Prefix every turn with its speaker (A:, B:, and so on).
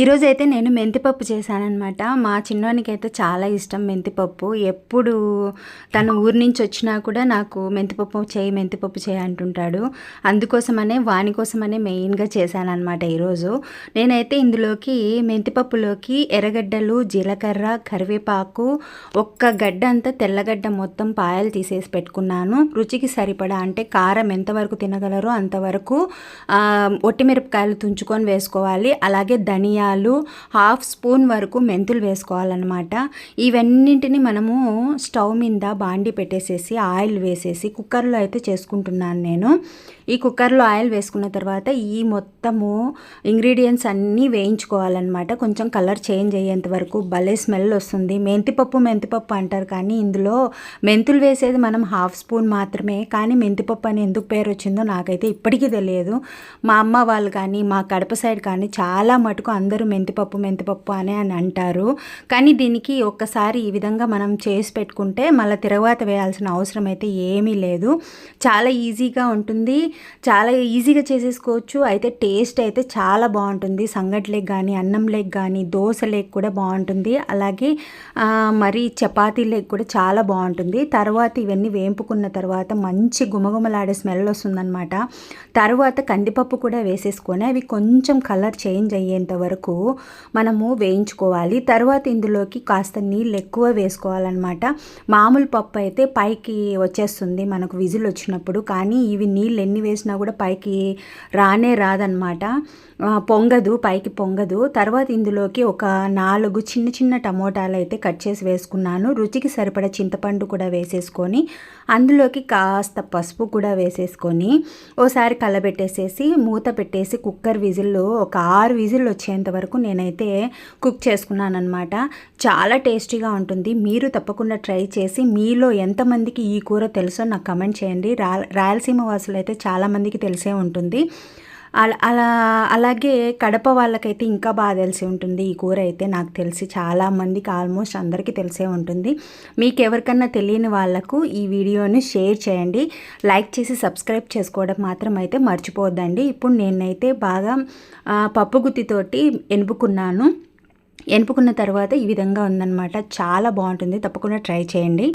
A: ఈరోజు అయితే నేను మెంతిపప్పు చేశానమాట మా చిన్నవానికి అయితే చాలా ఇష్టం మెంతిపప్పు. ఎప్పుడు తను ఊరి నుంచి వచ్చినా కూడా నాకు మెంతిపప్పు చేయి మెంతిపప్పు చేయి అంటుంటాడు. అందుకోసమనే వాని కోసమనే మెయిన్గా చేశానమాట ఈరోజు. నేనైతే ఇందులోకి మెంతిపప్పులోకి ఎర్రగడ్డలు జీలకర్ర కరివేపాకు ఒక్క గడ్డ అంతా తెల్లగడ్డ మొత్తం పాయలు తీసేసి పెట్టుకున్నాను. రుచికి సరిపడా అంటే కారం ఎంతవరకు తినగలరో అంతవరకు ఒట్టిమిరపకాయలు తుంచుకొని వేసుకోవాలి. అలాగే ధనియా మిరియాలు హాఫ్ స్పూన్ వరకు మెంతులు వేసుకోవాలన్నమాట. ఇవన్నింటిని మనము స్టవ్ మీద బాండి పెట్టేసేసి ఆయిల్ వేసేసి కుక్కర్లో అయితే చేసుకుంటున్నాను నేను. ఈ కుక్కర్లో ఆయిల్ వేసుకున్న తర్వాత ఈ మొత్తము ఇంగ్రీడియంట్స్ అన్నీ వేయించుకోవాలన్నమాట. కొంచెం కలర్ చేంజ్ అయ్యేంత వరకు భలే స్మెల్ వస్తుంది. మెంతిపప్పు మెంతిపప్పు అంటారు కానీ ఇందులో మెంతులు వేసేది మనం హాఫ్ స్పూన్ మాత్రమే. కానీ మెంతిపప్పు అని ఎందుకు పేరు వచ్చిందో నాకైతే ఇప్పటికీ తెలియదు. మా అమ్మ వాళ్ళు కానీ మా కడప సైడ్ కానీ చాలా మటుకు అందరూ మెంతిపప్పు మెంతిపప్పు అని అని అంటారు. కానీ దీనికి ఒక్కసారి ఈ విధంగా మనం చేసి పెట్టుకుంటే మళ్ళీ తిరగవాత వేయాల్సిన అవసరం అయితే ఏమీ లేదు. చాలా ఈజీగా ఉంటుంది. చాలా ఈజీగా చేసేసుకోవచ్చు. అయితే టేస్ట్ అయితే చాలా బాగుంటుంది. సంగట్లేక్ కానీ అన్నం లేక్ కానీ దోశ లేక్ కూడా బాగుంటుంది. అలాగే మరి చపాతీ లేక్ కూడా చాలా బాగుంటుంది. తర్వాత ఇవన్నీ వేంపుకున్న తర్వాత మంచి గుమగుమలాడే స్మెల్ వస్తుందన్నమాట. తర్వాత కందిపప్పు కూడా వేసేసుకొని అవి కొంచెం కలర్ చేంజ్ అయ్యేంత వరకు మనము వేయించుకోవాలి. తర్వాత ఇందులోకి కాస్త నీళ్ళు ఎక్కువ వేసుకోవాలన్నమాట. మామూలు పప్పు అయితే పైకి వచ్చేస్తుంది మనకు విజిల్ వచ్చినప్పుడు. కానీ ఇవి నీళ్ళు ఎన్ని వేసినా కూడా పైకి రానే రాదనమాట పొంగదు పైకి పొంగదు. తర్వాత ఇందులోకి ఒక నాలుగు చిన్న చిన్న టమోటాలు అయితే కట్ చేసి వేసుకున్నాను. రుచికి సరిపడ చింతపండు కూడా వేసేసుకొని అందులోకి కాస్త పసుపు కూడా వేసేసుకొని ఓసారి కలబెట్టేసేసి మూత పెట్టేసి కుక్కర్ విజిల్ ఒక ఆరు విజిల్ వచ్చేంత వరకు నేనైతే కుక్ చేసుకున్నాను అనమాట చాలా టేస్టీగా ఉంటుంది. మీరు తప్పకుండా ట్రై చేసి మీలో ఎంతమందికి ఈ కూర తెలుసో నాకు కమెంట్ చేయండి. రా రాయలసీమ వాసులు అయితే చాలామందికి తెలిసే ఉంటుంది. అలా అలా అలాగే కడప వాళ్ళకైతే ఇంకా బాగా తెలిసి ఉంటుంది. ఈ కూర అయితే నాకు తెలిసి చాలా మందికి ఆల్మోస్ట్ అందరికీ తెలిసే ఉంటుంది. మీకు ఎవరికన్నా తెలియని వాళ్ళకు ఈ వీడియోని షేర్ చేయండి. లైక్ చేసి సబ్స్క్రైబ్ చేసుకోవడం మాత్రం అయితే మర్చిపోవద్దండి. ఇప్పుడు నేనైతే బాగా పప్పు గుత్తితోటి ఎనుపుకున్నాను. ఎనుపుకున్న తర్వాత ఈ విధంగా ఉందన్నమాట. చాలా బాగుంటుంది. తప్పకుండా ట్రై చేయండి.